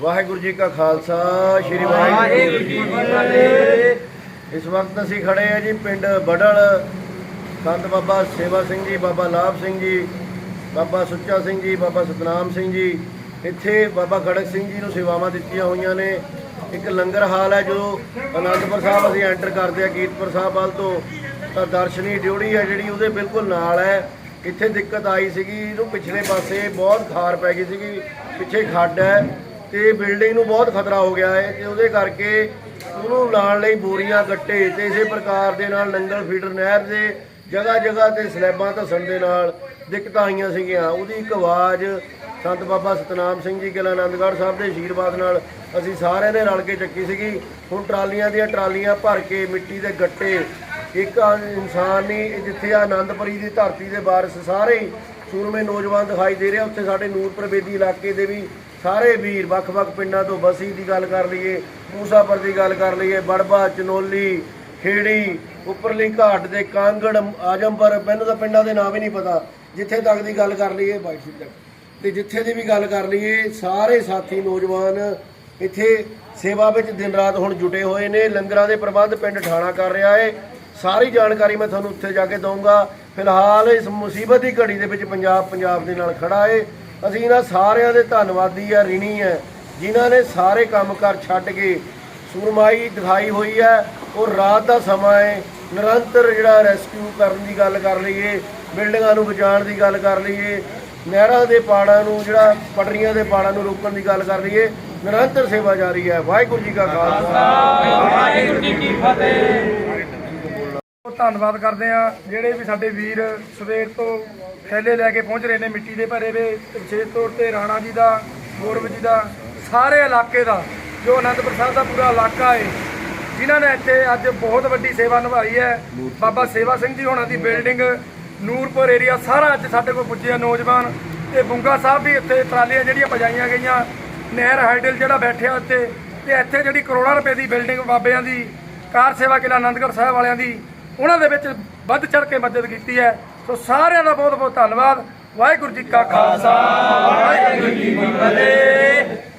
ਵਾਹਿਗੁਰੂ ਜੀ ਕਾ ਖਾਲਸਾ, ਸ੍ਰੀ ਵਾਹਿਗੁਰੂ ਜੀ ਕੀ ਫਤਿਹ। ਇਸ ਵਕਤ ਅਸੀਂ ਖੜੇ ਆ ਜੀ ਪਿੰਡ ਬੜਲ ਸੰਤ ਬਾਬਾ ਸੇਵਾ ਸਿੰਘ ਜੀ, ਬਾਬਾ ਲਾਭ ਸਿੰਘ ਜੀ, ਬਾਬਾ ਸੁੱਚਾ ਸਿੰਘ ਜੀ, ਬਾਬਾ ਸਤਨਾਮ ਸਿੰਘ ਜੀ। ਇੱਥੇ ਬਾਬਾ ਖੜਕ ਸਿੰਘ ਜੀ ਨੂੰ ਸੇਵਾਵਾਂ ਦਿੱਤੀਆਂ ਹੋਈਆਂ ਨੇ। ਇੱਕ ਲੰਗਰ ਹਾਲ ਹੈ ਜੋ ਅਨੰਦਪੁਰ ਸਾਹਿਬ ਅਸੀਂ ਐਂਟਰ ਕਰਦੇ ਆ ਕੀਰਤਪੁਰ ਸਾਹਿਬ ਵੱਲ ਤੋਂ। ਤਾਂ ਦਰਸ਼ਨੀ ਡਿਊੜੀ ਹੈ ਜਿਹੜੀ ਉਹਦੇ ਬਿਲਕੁਲ ਨਾਲ ਹੈ। ਇੱਥੇ ਦਿੱਕਤ ਆਈ ਸੀਗੀ, ਇਹਨੂੰ ਪਿਛਲੇ ਪਾਸੇ ਬਹੁਤ ਖਾਰ ਪੈ ਗਈ ਸੀਗੀ, ਪਿੱਛੇ ਖੱਡ ਹੈ। ਤੇ ਬਿਲਡਿੰਗ ਨੂੰ ਬਹੁਤ ਖਤਰਾ ਹੋ ਗਿਆ ਹੈ ਤੇ ਉਹਦੇ ਕਰਕੇ ਉਹਨੂੰ ਲਾਉਣ ਲਈ ਬੋਰੀਆਂ, ਗੱਟੇ ਤੇ ਇਸੇ ਪ੍ਰਕਾਰ ਦੇ ਨਾਲ ਨੰਗਲ ਫੀਡਰ ਨਹਿਰ ਦੇ ਜਗ੍ਹਾ ਜਗ੍ਹਾ ਤੇ ਸਲੈਬਾਂ ਧੱਸਣ ਦੇ ਨਾਲ ਦਿੱਕਤਾਂ ਆਈਆਂ ਸੀਗੀਆਂ। ਉਹਦੀ ਇੱਕ ਆਵਾਜ਼ ਸੰਤ ਬਾਬਾ ਸਤਨਾਮ ਸਿੰਘ ਜੀ ਕਿਲਾ ਆਨੰਦਗੜ੍ਹ ਸਾਹਿਬ ਦੇ ਅਸ਼ੀਰਵਾਦ ਨਾਲ ਅਸੀਂ ਸਾਰਿਆਂ ਨੇ ਰਲ ਕੇ ਚੱਕੀ ਸੀਗੀ। ਹੁਣ ਟਰਾਲੀਆਂ ਦੀਆਂ ਟਰਾਲੀਆਂ ਭਰ ਕੇ ਮਿੱਟੀ ਦੇ ਗੱਟੇ, ਇੱਕ ਇਨਸਾਨ ਨਹੀਂ, ਜਿੱਥੇ ਆ ਆਨੰਦਪੁਰੀ ਦੀ ਧਰਤੀ ਦੇ ਵਾਰਿਸ ਸਾਰੇ ਹੀ ਸੂਰਮੇ ਨੌਜਵਾਨ ਦਿਖਾਈ ਦੇ ਰਿਹਾ, ਉੱਥੇ ਸਾਡੇ ਨੂਰਪੁਰ ਬੇਦੀ ਇਲਾਕੇ ਦੇ ਵੀ ਸਾਰੇ ਵੀਰ ਵੱਖ-ਵੱਖ ਪਿੰਡਾਂ ਤੋਂ ਬਸੀ ਦੀ ਗੱਲ ਕਰ ਲਈਏ, ਮੂਸਾਪੁਰ ਦੀ ਗੱਲ ਕਰ ਲਈਏ, ਬੜਬਾ, ਚਨੋਲੀ, ਖੇੜੀ, ਉੱਪਰਲੀ ਘਾਟ ਦੇ ਕਾਂਗੜ, ਆਜਮਪੁਰ, ਮੈਨੂੰ ਤਾਂ ਪਿੰਡਾਂ ਦੇ ਨਾਮ ਹੀ ਨਹੀਂ ਪਤਾ, ਜਿੱਥੇ ਤੱਕ ਦੀ ਗੱਲ ਕਰ ਲਈਏ ਬਾਈਕ ਤੱਕ ਤੇ ਜਿੱਥੇ ਦੀ ਵੀ ਗੱਲ ਕਰ ਲਈਏ, ਸਾਰੇ ਸਾਥੀ ਨੌਜਵਾਨ ਇੱਥੇ ਸੇਵਾ ਵਿੱਚ ਦਿਨ ਰਾਤ ਹੁਣ ਜੁਟੇ ਹੋਏ ਨੇ, ਲੰਗਰਾਂ ਦੇ ਪ੍ਰਬੰਧ ਪਿੰਡ ਠਾਣਾ ਕਰ ਰਿਹਾ ਹੈ ਸਾਰੀ ਜਾਣਕਾਰੀ ਮੈਂ ਤੁਹਾਨੂੰ ਉੱਥੇ ਜਾ ਕੇ ਦਊਂਗਾ। ਫਿਲਹਾਲ ਇਸ ਮੁਸੀਬਤ ਦੀ ਘੜੀ ਦੇ ਵਿੱਚ ਪੰਜਾਬ ਪੰਜਾਬ ਦੇ ਨਾਲ ਖੜਾ ਏ। ਅਸੀਂ ਇਹਨਾਂ ਸਾਰਿਆਂ ਦੇ ਧੰਨਵਾਦੀ ਆ, ਰਿਣੀ ਹੈ ਜਿਨ੍ਹਾਂ ਨੇ ਸਾਰੇ ਕੰਮ ਕਰ ਛੱਡ ਕੇ ਸੁਰਮਾਈ ਦਿਖਾਈ ਹੋਈ ਹੈ ਔਰ ਰਾਤ ਦਾ ਸਮਾਂ ਹੈ ਨਿਰੰਤਰ ਜਿਹੜਾ ਰੈਸਕਿਊ ਕਰਨ ਦੀ ਗੱਲ ਕਰ ਲਈਏ, ਬਿਲਡਿੰਗਾਂ ਨੂੰ ਬਚਾਉਣ ਦੀ ਗੱਲ ਕਰ ਲਈਏ, ਨਹਿਰਾਂ ਦੇ ਪਾੜਾਂ ਨੂੰ ਜਿਹੜਾ ਪਟਰੀਆਂ ਦੇ ਪਾੜਾਂ ਨੂੰ ਰੋਕਣ ਦੀ ਗੱਲ ਕਰ ਲਈਏ, ਨਿਰੰਤਰ ਸੇਵਾ ਜਾਰੀ ਹੈ ਵਾਹਿਗੁਰੂ ਜੀ ਕਾ ਖਾਲਸਾ। ਬਹੁਤ ਧੰਨਵਾਦ ਕਰਦੇ ਆ ਜਿਹੜੇ ਵੀ ਸਾਡੇ ਵੀਰ ਸਵੇਰ ਤੋਂ ਥੈਲੇ ਲੈ ਕੇ ਪਹੁੰਚ ਰਹੇ ਨੇ ਮਿੱਟੀ ਦੇ ਭਰੇ ਵੇ, ਵਿਸ਼ੇਸ਼ ਤੌਰ ਤੇ ਰਾਣਾ ਜੀ ਦਾ, ਗੌਰਵ ਜੀ ਦਾ, ਸਾਰੇ ਇਲਾਕੇ ਦਾ, ਜੋ ਅਨੰਦਪੁਰ ਸਾਹਿਬ ਦਾ ਪੂਰਾ ਇਲਾਕਾ ਹੈ, ਜਿਨ੍ਹਾਂ ਨੇ ਇੱਥੇ ਅੱਜ ਬਹੁਤ ਵੱਡੀ ਸੇਵਾ ਨਿਭਾਈ ਹੈ। ਬਾਬਾ ਸੇਵਾ ਸਿੰਘ ਜੀ ਹੋਣਾ ਦੀ ਬਿਲਡਿੰਗ ਨੂਰਪੁਰ ਏਰੀਆ ਸਾਰਾ ਅੱਜ ਸਾਡੇ ਕੋਲ ਪੁੱਜਿਆ ਨੌਜਵਾਨ ਤੇ ਬੁੰਗਾ ਸਾਹਿਬ ਵੀ ਇੱਥੇ ਟਰਾਲੀਆਂ ਜਿਹੜੀਆਂ ਪਜਾਈਆਂ ਗਈਆਂ, ਨਹਿਰ ਹਾਈਡਲ ਜਿਹੜਾ ਬੈਠਿਆ ਉੱਤੇ ਤੇ ਇੱਥੇ ਜਿਹੜੀ ਕਰੋੜਾਂ ਰੁਪਏ ਦੀ ਬਿਲਡਿੰਗ ਬਾਬਿਆਂ ਦੀ, ਕਾਰ ਸੇਵਾ ਕਿਲਾ ਆਨੰਦਗੜ੍ਹ ਸਾਹਿਬ ਵਾਲਿਆਂ ਦੀ ਉਹਨਾਂ ਦੇ ਵਿੱਚ ਵੱਧ ਚੜ ਕੇ ਮਦਦ ਕੀਤੀ ਹੈ। ਸੋ ਸਾਰਿਆਂ ਦਾ ਬਹੁਤ ਬਹੁਤ ਧੰਨਵਾਦ। ਵਾਹਿਗੁਰੂ ਜੀ ਕਾ ਖਾਲਸਾ। ਵਾਹਿਗੁਰੂ ਜੀ ਕੀ ਫਤਿਹ।